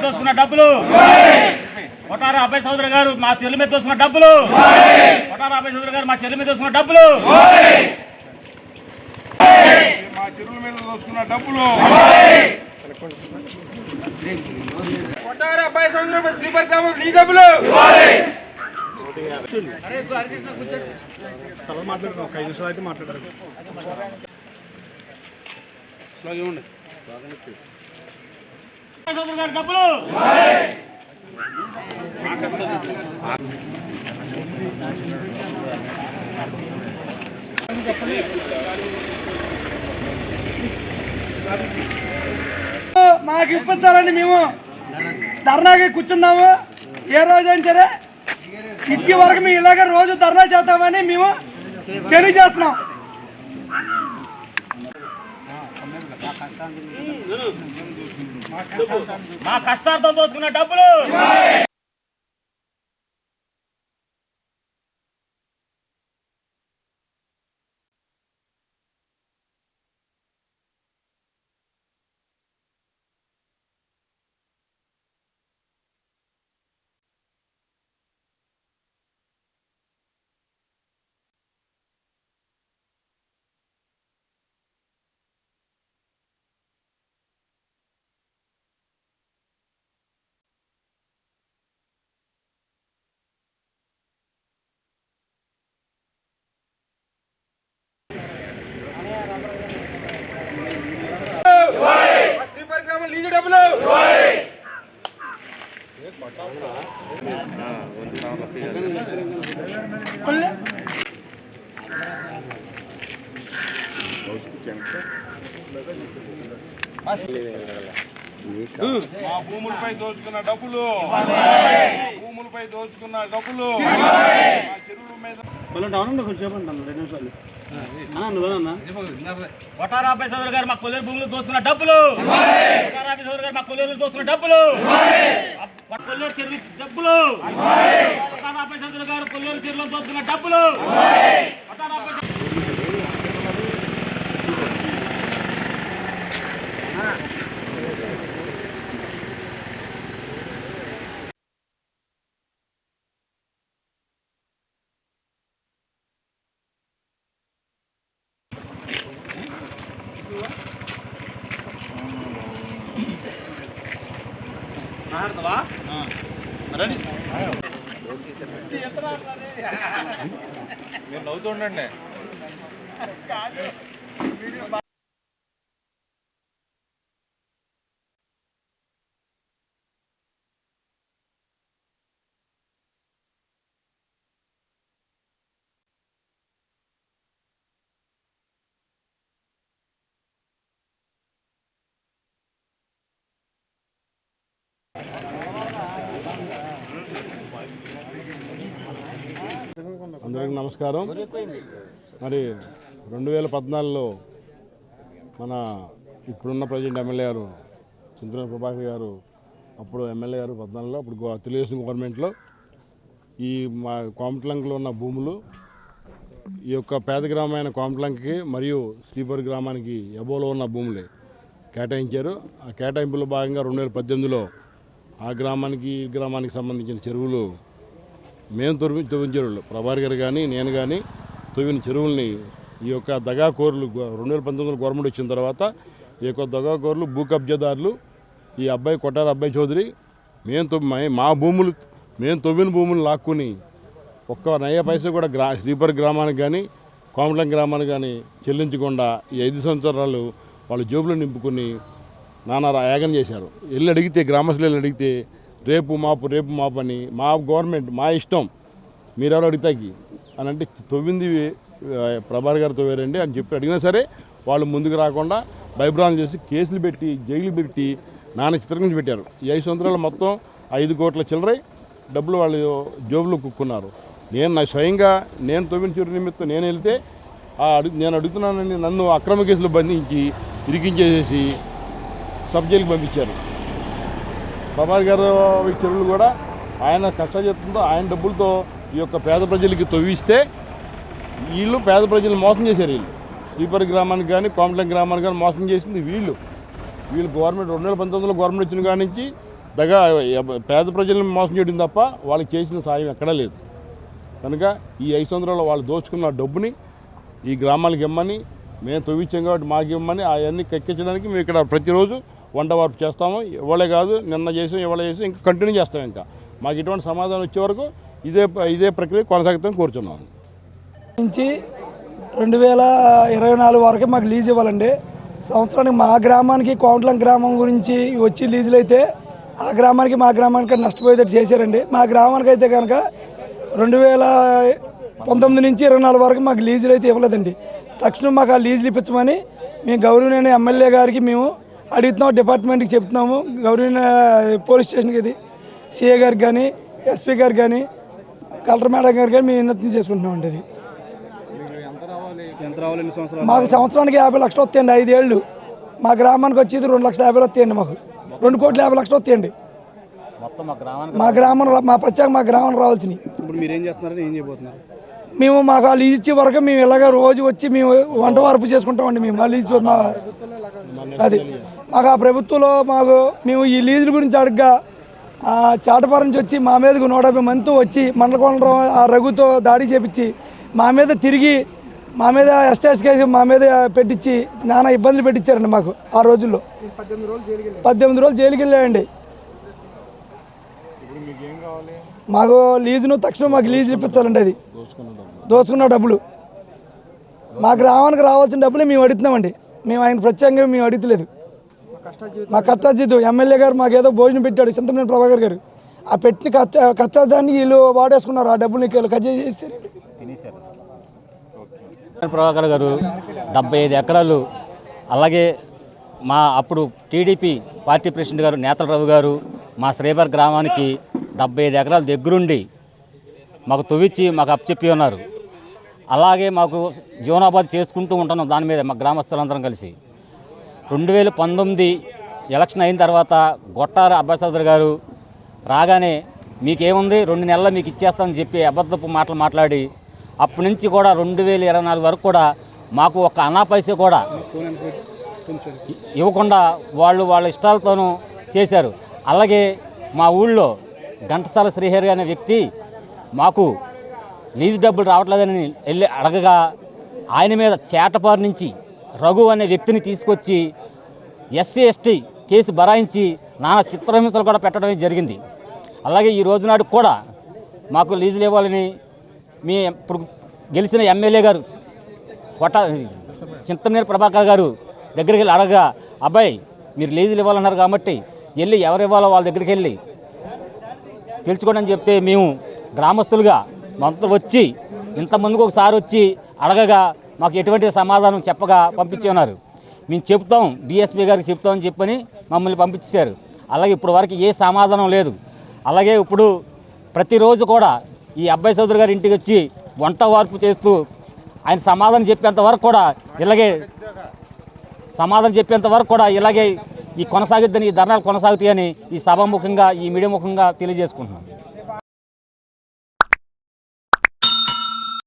మీద దోసుకున్న డబ్బులు. కొటార అబ్బాయి సోదరు గారు మా చెల్లి మీద దోసుకున్న డబ్బులు. కొటార అబ్బాయి సోదరు గారు మా చెల్లి మీద దోసుకున్న డబ్బులు. మా చెరువుల మీద దోచుకున్న డబ్బులు. కొట్టారు అబ్బాయి గ్రామం నీ డబ్బులు. సోదరు గారు డబ్బులు. మాకు ఇప్పించాలని మేము. ధర్నాకి కూర్చున్నాము. ఏ రోజైనా సరే ఇచ్చే వరకు మేము ఇలాగ రోజు ధర్నా చేద్దామని మేము తెలియజేస్తున్నాం. మా కష్టార్థం దోసుకున్న డబ్బులు శ్రీపతి గ్రామం లీజు డబ్బులు మా భూములపై దోచుకున్న డబ్బులు భూములపై దోచుకున్న డబ్బులు చెరువుల మీద కొటార సోదరు గారు మా కొల్లేరు భూములు దోచుకున్న డబ్బులు కొటార అబ్బాయి సోదరు గారు మా కొల్లేరు దోసుకున్న డబ్బులు కొల్లేరు చెరువు డబ్బులు. సోదరు గారు కొల్లేరు చెరువులో దోసుకున్న డబ్బులు. కొటార అబ్బాయి సోదరు- అందరికి నమస్కారం. మరి రెండు వేల పద్నాలుగులో మన ఇప్పుడున్న ప్రజెంట్ ఎమ్మెల్యే గారు చింతన ప్రభాకర్ గారు అప్పుడు ఎమ్మెల్యే గారు పద్నాలుగులో అప్పుడు తెలుగుదేశం గవర్నమెంట్లో ఈ మా కోమటలంకలో ఉన్న భూములు ఈ యొక్క పేద గ్రామమైన కోమటలంకకి మరియు శ్రీపూర్ గ్రామానికి ఎబోలో ఉన్న భూములే కేటాయించారు. ఆ కేటాయింపులో భాగంగా రెండు వేల పద్దెనిమిదిలో ఆ గ్రామానికి ఈ గ్రామానికి సంబంధించిన చెరువులు మేము తొవ్వి తొవ్విన చెరువులు. ప్రభారి గారు కానీ నేను కానీ తొవ్విన చెరువుల్ని ఈ యొక్క దగాకోరులు రెండు వేల పంతొమ్మిది గవర్నమెంట్ వచ్చిన తర్వాత ఈ యొక్క దగాకోరులు భూ కబ్జాదారులు ఈ అబ్బాయి కొట్టారు అబ్బాయి చౌదరి మేము తొమ్మి మా- భూములు మేము తొవ్విన భూములు లాక్కుని ఒక్క నయ్య పైస కూడా గ్రా శ్రీపర్ గ్రామానికి కానీ కోమటం గ్రామానికి కానీ చెల్లించకుండా ఈ ఐదు సంవత్సరాలు వాళ్ళ జేబులో నింపుకొని నానా యాగం చేశారు. వెళ్ళి అడిగితే గ్రామస్తులు వెళ్ళి అడిగితే రేపు మాపు రేపు మాపు అని మా గవర్నమెంట్ మా ఇష్టం. మీరెవరు అడిగితాకి అని అంటే తవ్వింది ప్రభార్ గారు తవ్వారండి అని చెప్పి అడిగినా సరే వాళ్ళు ముందుకు రాకుండా భయభ్రాలు చేసి కేసులు పెట్టి జైలు పెట్టి నాన్న చిత్రకరించి పెట్టారు. ఈ ఐదు సంవత్సరాలు మొత్తం ఐదు కోట్ల చిల్లరై డబ్బులు వాళ్ళు జోబులో కుక్కున్నారు. నేను నా స్వయంగా నేను తవ్విన చిరు నిమిత్తం నేను వెళ్తే అడుగు నేను అడుగుతున్నానని నన్ను అక్రమ కేసులు బంధించి ఇరికించేసేసి సబ్ జైలుకి పంపించారు. ప్రభాస్ గారు చెరువులు కూడా ఆయన కష్టజీతంతో ఆయన డబ్బులతో ఈ యొక్క పేద ప్రజలకి తవ్విస్తే వీళ్ళు పేద ప్రజలు మోసం చేశారు వీళ్ళు. శ్రీపరి గ్రామానికి కానీ కోమటం గ్రామానికి కానీ మోసం చేసింది వీళ్ళు. వీళ్ళు గవర్నమెంట్ రెండు వేల పంతొమ్మిదిలో గవర్నమెంట్ వచ్చిన కాడి నుంచి దగ్గర పేద ప్రజలను మోసం చేయడం తప్ప వాళ్ళకి చేసిన సాయం ఎక్కడా లేదు. కనుక ఈ ఐదు సంవత్సరాలు వాళ్ళు దోచుకున్న డబ్బుని ఈ గ్రామాలకు ఇమ్మని మేము తవ్వించాం కాబట్టి మాకు ఇమ్మని అవన్నీ కక్కించడానికి మేము ఇక్కడ ప్రతిరోజు వంట వార్పు చేస్తాము. ఇవాళే కాదు నిన్న చేసాం ఇవాళ చేసాం ఇంకా కంటిన్యూ చేస్తాం ఇంకా. మాకు ఇటువంటి సమాధానం వచ్చే వరకు ఇదే ఇదే ప్రక్రియ కొనసాగుతాం కోరుచున్నాం నుంచి రెండు వేల ఇరవై నాలుగు వరకు మాకు లీజ్ ఇవ్వాలండి. సంవత్సరానికి మా గ్రామానికి కోంట్లం గ్రామం గురించి వచ్చి లీజులు అయితే ఆ గ్రామానికి మా గ్రామానికి నష్టపోయేటట్టు చేశారండి. మా గ్రామానికి అయితే కనుక రెండు వేల పంతొమ్మిది నుంచి ఇరవై నాలుగు వరకు మాకు లీజులు అయితే ఇవ్వలేదండి. తక్షణం మాకు ఆ లీజులు ఇప్పించమని మేము గౌరవనీయ ఎమ్మెల్యే గారికి మేము అడుగుతున్నాం డిపార్ట్మెంట్కి చెప్తున్నాము. గౌరవనీయ పోలీస్ స్టేషన్కి ఇది. సిఏ గారికి కానీ ఎస్పీ గారికి కానీ కలెక్టర్ మేడం గారికి కానీ మేము విన్నతి చేసుకుంటున్నామండి ఇది మాకు సంవత్సరానికి యాభై లక్షలు వస్తాయండి ఐదేళ్ళు మా గ్రామానికి వచ్చేది రెండు లక్షల యాభై వస్తాయండి మాకు. రెండు కోట్ల యాభై లక్షలు వస్తాయండి. మొత్తం మా గ్రామానికి మా గ్రామం రా- మా ప్రత్యేక మా గ్రామం రావాల్సినవి. ఇప్పుడు మీరు ఏం చేస్తున్నారని ఏం చేయబోతున్నారు? మేము మాకు ఆ లీజ్ ఇచ్చే వరకు మేము ఇలాగ రోజు వచ్చి మేము వంట వార్పు చేసుకుంటామండి మేము. ఆ లీజ్ మా అది మాకు ఆ ప్రభుత్వంలో మాకు మేము ఈ లీజుల గురించి అడగ్గా ఆ చాటపర నుంచి వచ్చి మా మీదకు నూట యాభై మందితో వచ్చి మండలకొండరం ఆ రఘుతో దాడి చేపించి మా మీద తిరిగి మా మీద ఎస్టేస్ కేసు మా మీద పెట్టించి నానా ఇబ్బందులు పెట్టించారండి మాకు ఆ రోజుల్లో. పద్దెనిమిది రోజులు జైలుకి వెళ్ళాయండి మాకు లీజును తక్షణం మాకు లీజులు ఇప్పించాలండి అది. దోచుకున్న డబ్బులు. మా గ్రామానికి రావాల్సిన డబ్బులు మేము అడుగుతున్నామండి. మేము ఆయన ప్రత్యేకంగా మేము అడుగుతలేదు. మా కష్టాజీతం ఎమ్మెల్యే గారు మాకేదో భోజనం పెట్టాడు చింతమనేని ప్రభాకర్ గారు. ఆ పెట్టిన కచ్చా కచ్చాదాన్ని వీళ్ళు వాడేసుకున్నారు ఆ డబ్బులు నీకు కజ్జా చేస్తారు ప్రభాకర్ గారు డెబ్బై ఐదు ఎకరాలు అలాగే మా అప్పుడు టీడీపీ పార్టీ ప్రెసిడెంట్ గారు నేతలరావు గారు మా శ్రీబర్ గ్రామానికి డెబ్బై ఐదు ఎకరాల దగ్గరుండి మాకు తవ్విచ్చి మాకు అప్పచెప్పి ఉన్నారు. అలాగే మాకు జీవనోపాధి చేసుకుంటూ ఉంటున్నాం దాని మీద మా గ్రామస్తులందరం కలిసి. రెండు వేల పంతొమ్మిది ఎలక్షన్ అయిన తర్వాత గొట్టార అబ్బాయి గారు రాగానే మీకేముంది? రెండు నెలలు మీకు ఇచ్చేస్తామని చెప్పి అబద్ధపు మాటలు మాట్లాడి అప్పటి నుంచి కూడా రెండు వేల ఇరవై నాలుగు వరకు కూడా మాకు ఒక అనా పైసే కూడా ఇవ్వకుండా వాళ్ళు వాళ్ళ ఇష్టాలతోనూ చేశారు. అలాగే మా ఊళ్ళో ఘంటసాల శ్రీహరి అనే వ్యక్తి మాకు లీజు డబ్బులు రావట్లేదని వెళ్ళి అడగగా ఆయన మీద చేటపారు నుంచి రఘు అనే వ్యక్తిని తీసుకొచ్చి ఎస్సీ ఎస్టీ కేసు బరాయించి నానా చిత్రహింసలు కూడా పెట్టడం జరిగింది. అలాగే ఈ రోజునాడు కూడా మాకు లీజులు ఇవ్వాలని మీ ఇప్పుడు గెలిచిన ఎమ్మెల్యే గారు కొట్ట చింతమనేని ప్రభాకర్ గారు దగ్గరికి వెళ్ళి అడగగా అబ్బాయి మీరు లీజులు ఇవ్వాలన్నారు కాబట్టి వెళ్ళి ఎవరు ఇవ్వాలో వాళ్ళ దగ్గరికి వెళ్ళి తెలుసుకోండి అని చెప్తే మేము గ్రామస్తులుగా మొత్తం వచ్చి ఇంతమందికి ఒకసారి వచ్చి అడగగా మాకు ఎటువంటి సమాధానం చెప్పగా పంపించి ఉన్నారు మేము చెప్తాం డిఎస్పీ గారికి చెప్తామని చెప్పని మమ్మల్ని పంపించారు అలాగే ఇప్పుడు వరకు ఏ సమాధానం లేదు. అలాగే ఇప్పుడు ప్రతిరోజు కూడా ఈ అబ్బాయి సోదరు గారి ఇంటికి వచ్చి వంట వార్పు చేస్తూ ఆయన సమాధానం చెప్పేంత వరకు కూడా ఇలాగే సమాధానం చెప్పేంత వరకు కూడా ఇలాగే ఈ కొనసాగిద్దని ఈ ధర్నాలు కొనసాగుతాయని ఈ సభాముఖంగా ఈ మీడియా ముఖంగా తెలియజేసుకుంటున్నాను